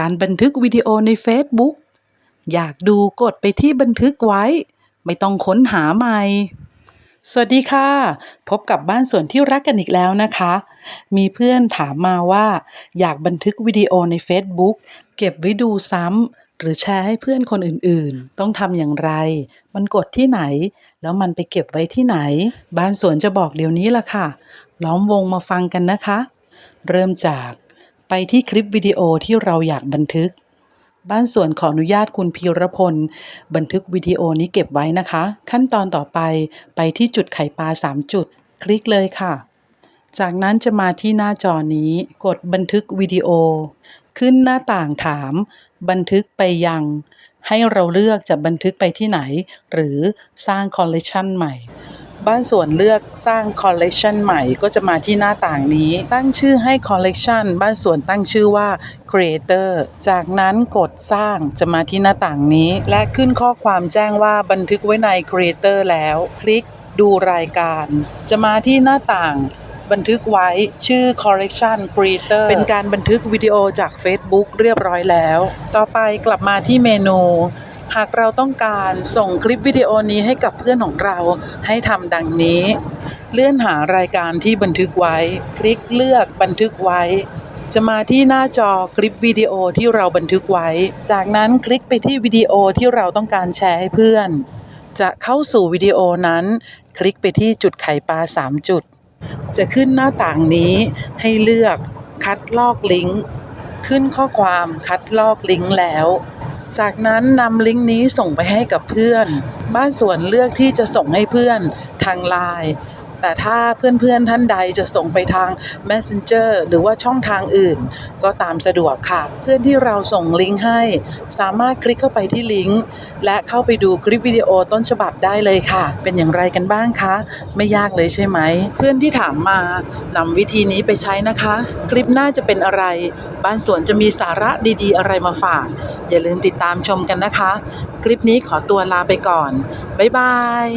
การบันทึกวิดีโอใน Facebook อยากดูกดไปที่บันทึกไว้ ไม่ต้องค้นหาใหม่ สวัสดีค่ะ พบกับบ้านสวนที่รักกันอีกแล้วนะคะ มีเพื่อนถามมาว่า อยากบันทึกวิดีโอใน Facebook เก็บไว้ดูซ้ำหรือแชร์ให้เพื่อนคนอื่นๆ ต้องทำอย่างไร มันกดที่ไหน แล้วมันไปเก็บไว้ที่ไหน บ้านสวนจะบอกเดี๋ยวนี้ล่ะค่ะ ล้อมวงมาฟังกันนะคะ เริ่มจาก ไปที่คลิปวิดีโอที่เราอยากบันทึก บ้านส่วนขออนุญาตคุณพีรพล บันทึกวิดีโอนี้เก็บไว้นะคะ ขั้นตอนต่อไปไปที่จุดไข่ปลา 3 จุด คลิกเลยค่ะ จากนั้นจะมาที่หน้าจอนี้ กดบันทึกวิดีโอ ขึ้นหน้าต่างถาม บันทึกไปยัง ให้เราเลือกจะบันทึกไปที่ไหน หรือสร้างคอลเลกชันใหม่ บ้านสวนเลือกสร้างคอลเลกชันใหม่ก็จะมาที่หน้าต่างนี้ ตั้งชื่อให้คอลเลกชันบ้านสวนตั้งชื่อว่า Creator จากนั้นกดสร้างจะมาที่หน้าต่างนี้ และขึ้นข้อความแจ้งว่าบันทึกไว้ใน Creator แล้ว คลิกดูรายการ จะมาที่หน้าต่างบันทึกไว้ชื่อ Collection Creator เป็นการบันทึกวิดีโอจาก Facebook เรียบร้อยแล้ว ต่อไปกลับมาที่เมนู หากเราต้องการส่งคลิปวิดีโอนี้ให้กับเพื่อนของเราให้ทำดังนี้ เลื่อนหารายการที่บันทึกไว้ คลิกเลือกบันทึกไว้ จะมาที่หน้าจอคลิปวิดีโอที่เราบันทึกไว้ จากนั้นคลิกไปที่วิดีโอที่เราต้องการแชร์ให้เพื่อน จะเข้าสู่วิดีโอนั้น คลิกไปที่จุดไข่ปลา 3 จุด จะขึ้นหน้าต่างนี้ให้เลือกคัดลอกลิงก์ขึ้นข้อความคัดลอกลิงก์แล้ว จากนั้นนำลิงก์นี้ส่งไปให้กับเพื่อน บ้านสวนเลือกที่จะส่งให้เพื่อนทางไลน์ แต่ถ้าเพื่อนๆท่านใดจะส่งไปทาง Messenger หรือว่าช่องทางอื่น ก็ตามสะดวกค่ะ เพื่อนที่เราส่งลิงก์ให้ สามารถคลิกเข้าไปที่ลิงก์ และเข้าไปดูคลิปวิดีโอต้นฉบับได้เลยค่ะ เป็นอย่างไรกันบ้างคะ ไม่ยากเลยใช่ไหม เพื่อนที่ถามมานำวิธีนี้ไปใช้นะคะ คลิปหน้าจะเป็นอะไร บ้านสวนจะมีสาระดีๆ อะไรมาฝาก อย่าลืมติดตามชมกันนะคะ คลิปนี้ขอตัวลาไปก่อน บ๊ายบาย